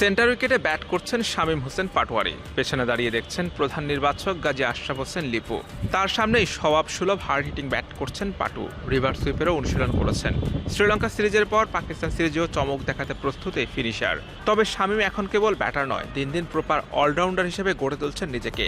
Centre উইকেটে bat করছেন শামীম হোসেন পাটোয়ারি। পেছনে দাঁড়িয়ে দেখছেন প্রধান নির্বাচক গাজী আশরাফ হোসেন লিপু। তার সামনেই স্বভাব সুলভ হার্ড হিটিং ব্যাট করছেন পাটু। রিভার্স সুইপেরও অনুশীলন করেছেন। শ্রীলঙ্কা সিরিজের পর পাকিস্তান সিরিজেও চমক দেখাতে প্রস্তুত এই ফিনিশার। তবে শামীম এখন কেবল ব্যাটার নয়, দিন দিন প্রপার অলরাউন্ডার হিসেবে গড়ে তুলছেন নিজেকে।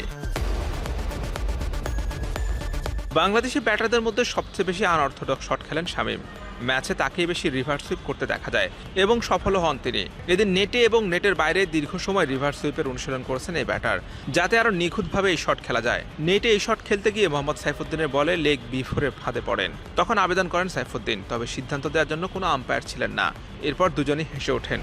বাংলাদেশি ব্যাটারদের মধ্যে সবচেয়ে বেশি আনঅর্থোডক্স শট খেলেন শামীম। ম্যাচে তাকেই বেশি রিভার্স সুইপ করতে দেখা যায় এবং সফল হন তিনি। এদিন নেটে এবং নেটের বাইরে দীর্ঘ সময় রিভার্স সুইপের অনুশীলন করেছেন এই ব্যাটার যাতে আরও নিখুঁতভাবে এই শট খেলা যায়। নেটে এই শট খেলতে গিয়ে মোহাম্মদ সাইফুদ্দিনের বলে লেগ বিফোরে ফাঁদে পড়েন। তখন আবেদন করেন সাইফুদ্দিন, তবে সিদ্ধান্ত দেওয়ার জন্য কোনো আম্পায়ার ছিলেন না। এরপর দুজনই হেসে ওঠেন।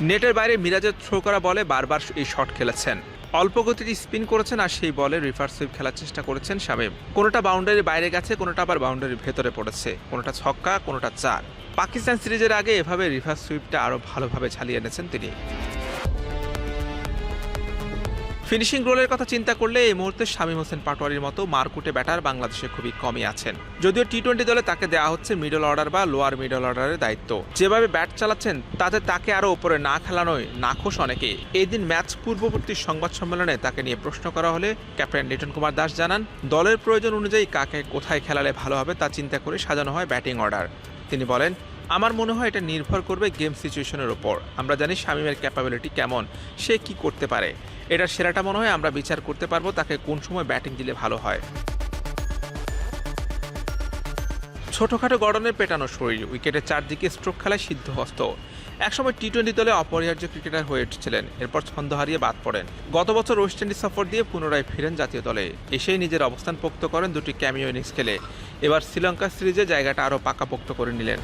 নেটের বাইরে মিরাজের থ্রো করা বলে বারবার এই শট খেলেছেন। অল্প গতিতে স্পিন করেছেন আর সেই বলে রিভার্স সুইপ খেলার চেষ্টা করেছেন শামীম কোনোটা বাউন্ডারির বাইরে গেছে, কোনোটা আবার বাউন্ডারির ভেতরে পড়েছে। কোনোটা ছক্কা, কোনোটা চার। পাকিস্তান সিরিজের আগে এভাবে রিভার্স সুইপটা আরও ভালোভাবে চালিয়ে এনেছেন তিনি। ফিনিশিং রোলের কথা চিন্তা করলে এই মুহূর্তে শামীম হোসেন পাটোয়ারির মতো মারকুটে ব্যাটার বাংলাদেশে খুবই কমই আছেন। যদিও টি টোয়েন্টি দলে তাকে দেওয়া হচ্ছে মিডল অর্ডার বা লোয়ার মিডল অর্ডারের দায়িত্ব। যেভাবে ব্যাট চালাচ্ছেন, তাতে তাকে আরও উপরে না খেলানোই নাখোশ অনেকে এই দিন ম্যাচ পূর্ববর্তী সংবাদ সম্মেলনে তাকে নিয়ে প্রশ্ন করা হলে ক্যাপ্টেন লিটন কুমার দাস জানান, দলের প্রয়োজন অনুযায়ী কাকে কোথায় খেলালে ভালো হবে তা চিন্তা করে সাজানো হয় ব্যাটিং অর্ডার তিনি বলেন, আমার মনে হয় এটা নির্ভর করবে গেম সিচুয়েশনের ওপর আমরা জানি শামীমের ক্যাপাবিলিটি কেমন, সে কি করতে পারে। এটার সেরাটা মনে হয় আমরা বিচার করতে পারব তাকে কোন সময় ব্যাটিং দিলে ভালো হয়। ছোটখাটো গড়নের পেটানো শরীর উইকেটের চারদিকে স্ট্রোক খেলায় সিদ্ধহস্ত। একসময় টি টোয়েন্টি দলে অপরিহার্য ক্রিকেটার হয়ে উঠেছিলেন, এরপর ছন্দ হারিয়ে বাদ পড়েন। গত বছর ওয়েস্ট ইন্ডিজ সফর দিয়ে পুনরায় ফিরেন জাতীয় দলে। এসেই নিজের অবস্থান পোক্ত করেন দুটি ক্যামিও ইনিংস খেলে। এবার শ্রীলঙ্কা সিরিজে জায়গাটা আরও পাকাপোক্ত করে নিলেন।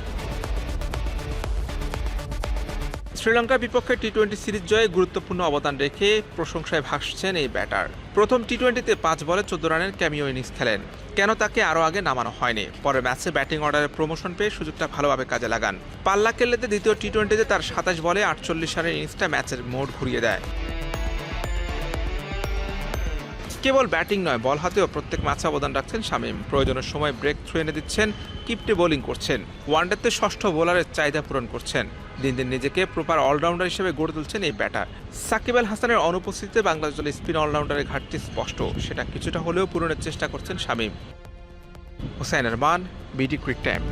শ্রীলঙ্কার বিপক্ষে টি টোয়েন্টি সিরিজ জয়ে গুরুত্বপূর্ণ অবদান রেখে প্রশংসায় ভাসছেন এই ব্যাটার। প্রথম টি টোয়েন্টিতে পাঁচ বলে চোদ্দ রানের ক্যামিও ইনিংস খেলেন। কেন তাকে আরও আগে নামানো হয়নি? পরে ম্যাচে ব্যাটিং অর্ডারে প্রমোশন পেয়ে সুযোগটা ভালোভাবে কাজে লাগান। পাল্লা কেল্লেতে দ্বিতীয় টি টোয়েন্টিতে তার সাতাশ বলে আটচল্লিশ রানের ইনিংসটা ম্যাচের মোড় ঘুরিয়ে দেয়। কেবল ব্যাটিং নয়, বল হাতেও প্রত্যেক ম্যাচে অবদান রাখছেন শামীম। প্রয়োজনের সময় ব্রেক থ্রু এনে দিচ্ছেন, কিপটে বোলিং করছেন। ওয়ানডেতে ষষ্ঠ বোলারের চাহিদা পূরণ করছেন। দিন দিন নিজেকে প্রপার অলরাউন্ডার হিসেবে গড়ে তুলছেন এই ব্যাটার সাকিব আল হাসানের অনুপস্থিতিতে বাংলাদেশ দলের স্পিন অলরাউন্ডারের ঘাটতি স্পষ্ট। সেটা কিছুটা হলেও পূরণের চেষ্টা করছেন Shamim. Hussain Rahman BD Cric Time